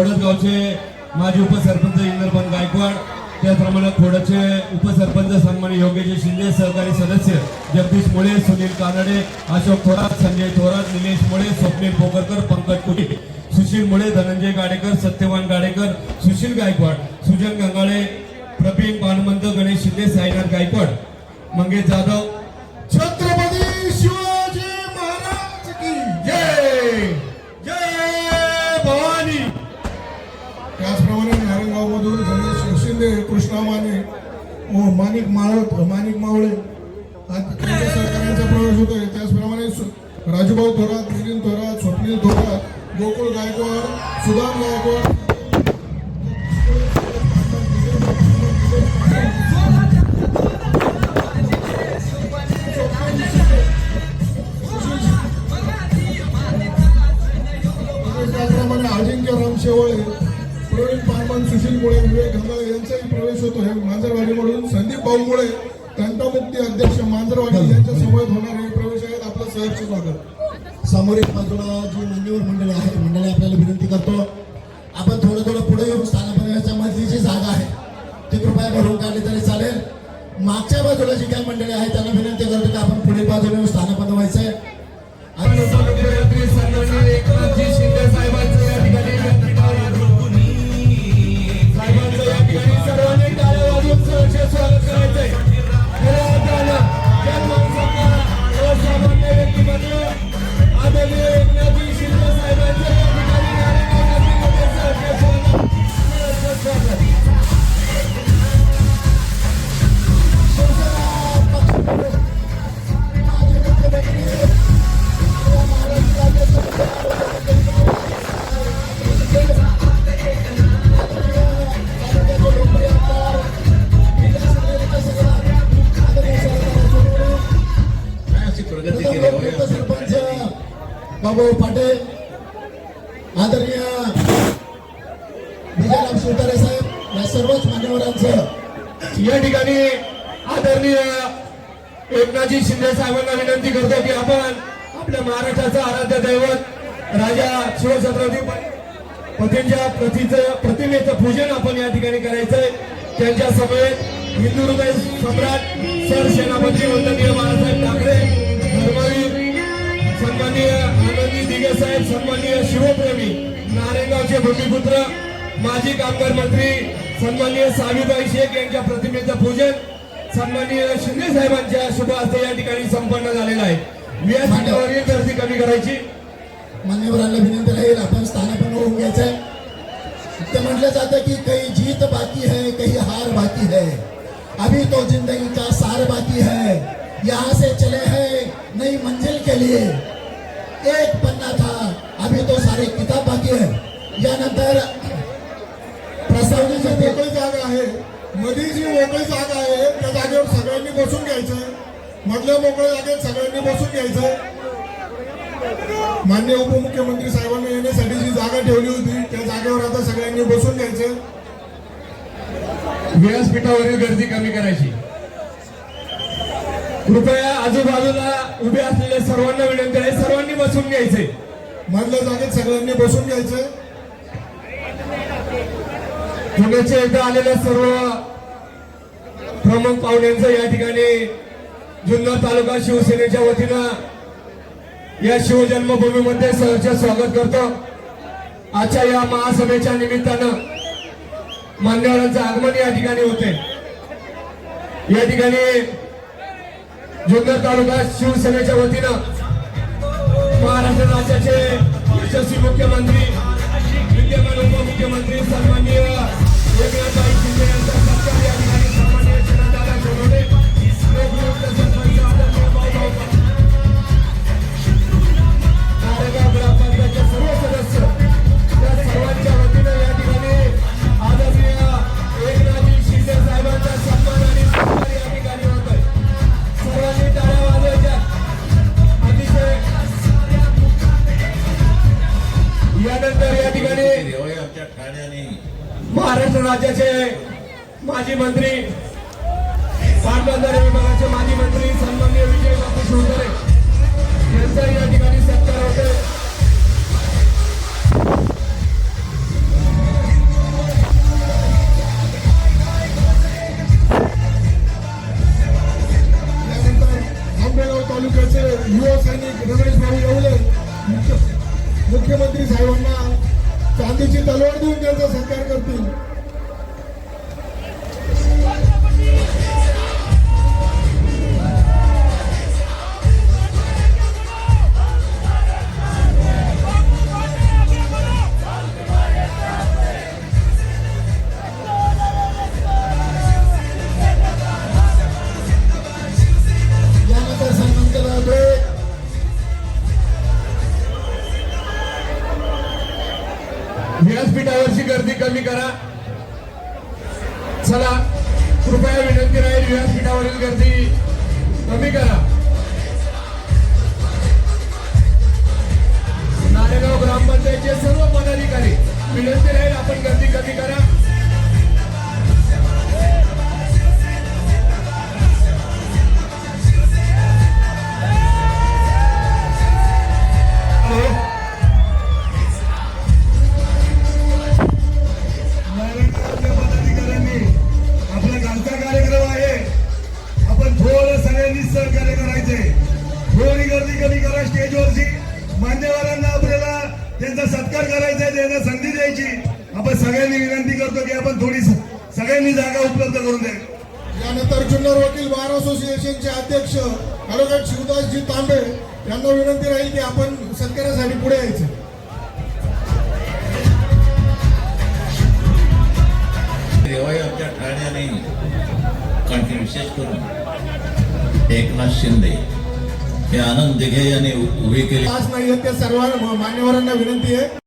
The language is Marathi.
खोडसगावचे माजी उपसरपंच इंद्रपन गायकवाड त्याचप्रमाणे खोडचे उपसरपंच सन्मान योगेश शिंदे सहकारी सदस्य जगदीश मुळे सुनील कानडे अशोक थोरात संजय थोरात निलेश मुळे स्वप्नील पोकरकर पंकज कुटी सुशील मुळे धनंजय गाडेकर सत्यवान गाडेकर सुशील गायकवाड सुजन गंगाळे प्रवीण पानमंत गणेश शिंदे साईनाथ गायकवाड मंगेश जाधव छत त्याचप्रमाणे नारायणगाव मधून गणेश शिंदे कृष्णा माने माणिक माळत माणिक मावळे. आज त्यांच्या सहकार्यांचा प्रवेश होतोय. त्याचप्रमाणे राजूभाऊ थोरात मिलिंद थोरात स्वप्नील थोरात गोकुळ गायकवाड सुदाम गायकवाड. त्याचप्रमाणे अजिंक्य राम शेवळे प्रवीण पानमान सुशील मुळे विवेक गंगाळे यांचाही प्रवेश होतो. हे मांजरवाडीमधून संदीप भाऊ मुळे तंटामुक्ती अध्यक्ष मांजरवाडी यांच्या समोर होणारे प्रवेश आहेत. आपलं सहर्ष स्वागत समोरील बाजूला जी मान्यवर मंडळी आहे मंडळी आपल्याला विनंती करतो. आपण थोडं थोडं पुढे येऊन स्थानपणाच्या मधली जी जागा आहे. ती कृपया भरून काढली तरी चालेल. मागच्या बाजूला जी काही मंडळी आहे त्यांना विनंती करतो की आपण पुढील बाजूला येऊन स्थानपण व्हायचंय बाबू पाटील आदरणीय विजयराम शिवतारे साहेब या सर्वच मान्यवरांचं. या ठिकाणी आदरणीय एकनाथजी शिंदे साहेबांना विनंती करतो की आपण आपल्या महाराष्ट्राचं आराध्य दैवत राजा शिवछत्रपती पतींच्या प्रतीचं प्रतिमेचं पूजन आपण या ठिकाणी करायचंय. त्यांच्या समेत हिंदू हृदय सम्राट सर सेनापती वंदनीय बाळासाहेब ठाकरे सन्माननीय आनंदी दिगे साहेब सन्माननीय शिवप्रेमी नारायणगावचे भूमिपुत्र माजी कामगार मंत्री सन्माननीय साविबाई शेख यांच्या प्रतिमेचं पूजन सन्माननीय शिंदे साहेबांच्या शुभ हस्ते या ठिकाणी संपन्न झालेलं आहे. व्यासपीठावरील गर्दी कमी करायची. मान्यवरांना विनंती राहील आपण स्थानापन्न होऊन घ्यायचंय ते म्हटलं जातं की काही जीत बाकी है काही हार बाकी है अभी तो जिंदगी का सार बाकी है यहाँ से चले हैं नई मंजिल के लिए. एक पन्ना था अभी तो सारे किताब बाकी है यानंतर प्रस्तावनेचे जी मोकळी जागा आहे. मध्ये जी मोकळी जागा आहे. त्या जागेवर सगळ्यांनी बसून घ्यायचंय मधल्या मोकळ्या जागेत सगळ्यांनी बसून घ्यायचंय मान्य उपमुख्यमंत्री साहेबांनी येण्यासाठी जी जागा ठेवली होती त्या जागेवर आता सगळ्यांनी बसून घ्यायचं. व्यासपीठावरील गर्दी कमी करायची. कृपया आजूबाजूला उभे असलेल्या सर्वांना विनंती आहे. सर्वांनी बसून घ्यायचे. मधल्या जागेत सगळ्यांनी बसून घ्यायचंय पुण्याच्या इथं आलेल्या सर्व प्रमुख पाहुण्यांचं या ठिकाणी जुन्नर तालुका शिवसेनेच्या वतीनं या शिवजन्मभूमीमध्ये सहर्ष स्वागत करतो. आजच्या या महासभेच्या निमित्तानं मान्यवरांचं आगमन या ठिकाणी होते. या ठिकाणी जुन्नर तालुका शिवसेनेच्या वतीनं महाराष्ट्र राज्याचे यशस्वी मुख्यमंत्री विद्यमान उपमुख्यमंत्री सन्माननीय एकनाथभाई शिंदे यांचा सत्कार या ठिकाणी सन्माननीय शरददादा राज्याचे माजी मंत्री पाटबंधारे विभागाचे माजी मंत्री कमी करा. चला कृपया विनंती राहील व्यासपीठावरील गर्दी कमी करा. नारेगाव ग्रामपंचायतचे सर्व पदाधिकारी विनंती राहील आपण गर्दी कमी करा. आहे त्यांना संधी द्यायची. आपण सगळ्यांनी विनंती करतो की आपण थोडी स- सगळ्यांनी जागा उपलब्ध करून द्या यानंतर जुन्नर वकील बार असोसिएशनचे अध्यक्ष ॲडव्होकेट शिवदासजी तांबे यांना विनंती राहील की आपण सत्कारासाठी पुढे यायचं. देवाई आमच्या ठाण्याने कारण विशेष करून एकनाथ शिंदे हे आनंद दिघे यांनी उभी केली. आज नाही त्या सर्व मान्यवरांना विनंती आहे.